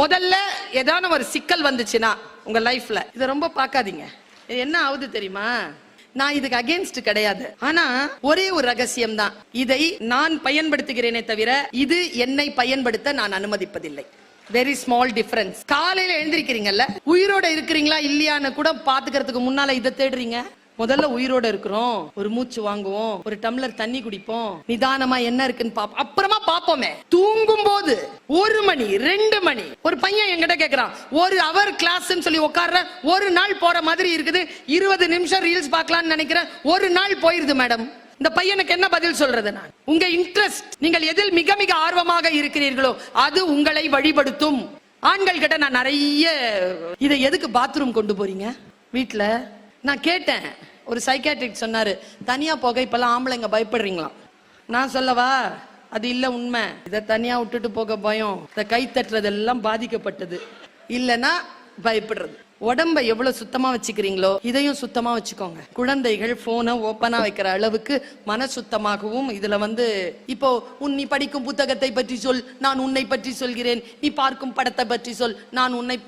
முதல்ல ஏதான ஒரு சிக்கல் வந்துச்சுன்னா உங்க லைஃப்ல இதை ரொம்ப பார்க்காதீங்க. என்ன ஆகுது தெரியுமா? நான் இதுக்கு அகேன்ஸ்ட் கிடையாது. ஆனா ஒரே ஒரு ரகசியம் தான் இதை நான் பயன்படுத்துகிறேனே தவிர இது என்னை பயன்படுத்த நான் அனுமதிப்பதில்லை. வெரி ஸ்மால் டிஃபரன்ஸ் காலையில எழுந்திருக்கிறீங்கல்ல உயிரோட இருக்கிறீங்களா இல்லையான்னு கூட பாத்துக்கிறதுக்கு முன்னால இதை தேடுறீங்க. முதல்ல உயிரோட இருக்கிறோம் ஒரு மூச்சு வாங்குவோம் ஒரு டம்ளர் தண்ணி குடிப்போம் நிதானமா என்ன இருக்குன்னு பாப்போம் அப்புறமா பாப்போமே தூங்கும் போது ஒரு மணி ரெண்டு மணி. ஒரு பையன் என்கிட்ட கேக்குறான் ஒரு அவர் கிளாஸ்ன்னு சொல்லி உட்கார்ற ஒரு நாள் போற மாதிரி இருக்குது. இருபது நிமிஷம் ரீல்ஸ் பார்க்கலாம்னு நினைக்கிறேன். ஒரு நாள் போயிருது மேடம். இந்த பையனுக்கு என்ன பதில் சொல்றது நான்? உங்க இன்ட்ரெஸ்ட் நீங்கள் எதில் மிக மிக ஆர்வமாக இருக்கிறீர்களோ அது உங்களை வழிபடுத்தும். ஆண்கள் கிட்ட நான் நிறைய இதை எதுக்கு பாத்ரூம் கொண்டு போறீங்க? வீட்டுல நான் கேட்டேன். ஒரு சைக்காட்ரிக் சொன்னாரு தனியா போக இப்பெல்லாம் ஆம்பளைங்க பயப்படுறீங்களாம். நான் சொல்லவா? அது இல்ல உண்மை. இதை தனியா விட்டுட்டு போக பயம். இந்த கை தட்டுறதெல்லாம் பாதிக்கப்பட்டது. இல்லைன்னா பயப்படுறது. உடம்ப எவ்வளவு சுத்தமா வச்சுக்கிறீங்களோ இதையும் சுத்தமா வச்சுக்கோங்க. குழந்தைகள் போனை ஓப்பனா வைக்கிற அளவுக்கு மன சுத்தமாகவும் இதுல வந்து இப்போ உன் நீ படிக்கும் புத்தகத்தை பற்றி சொல் நான் உன்னை பற்றி சொல்கிறேன். நீ பார்க்கும் படத்தை பற்றி சொல் நான் உன்னை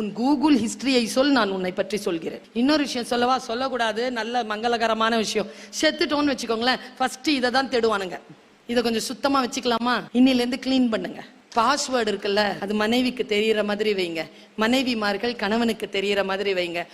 உன் கூகுள் ஹிஸ்டரியை சொல் நான் உன்னை பற்றி சொல்கிறேன். இன்னொரு விஷயம் சொல்லவா? சொல்லக்கூடாது. நல்ல மங்களகரமான விஷயம். செத்துட்டோன்னு வச்சுக்கோங்களேன். ஃபர்ஸ்ட் இதை தான் தேடுவானுங்க. இதை கொஞ்சம் சுத்தமா வச்சுக்கலாமா? இன்னில இருந்து பண்ணுங்க. பாஸ்வேர்டு இருக்குல்ல அது மனைவிக்கு தெரியற மாதிரி வைங்க. மனைவிமார்கள் கணவனுக்கு தெரியற மாதிரி வைங்க.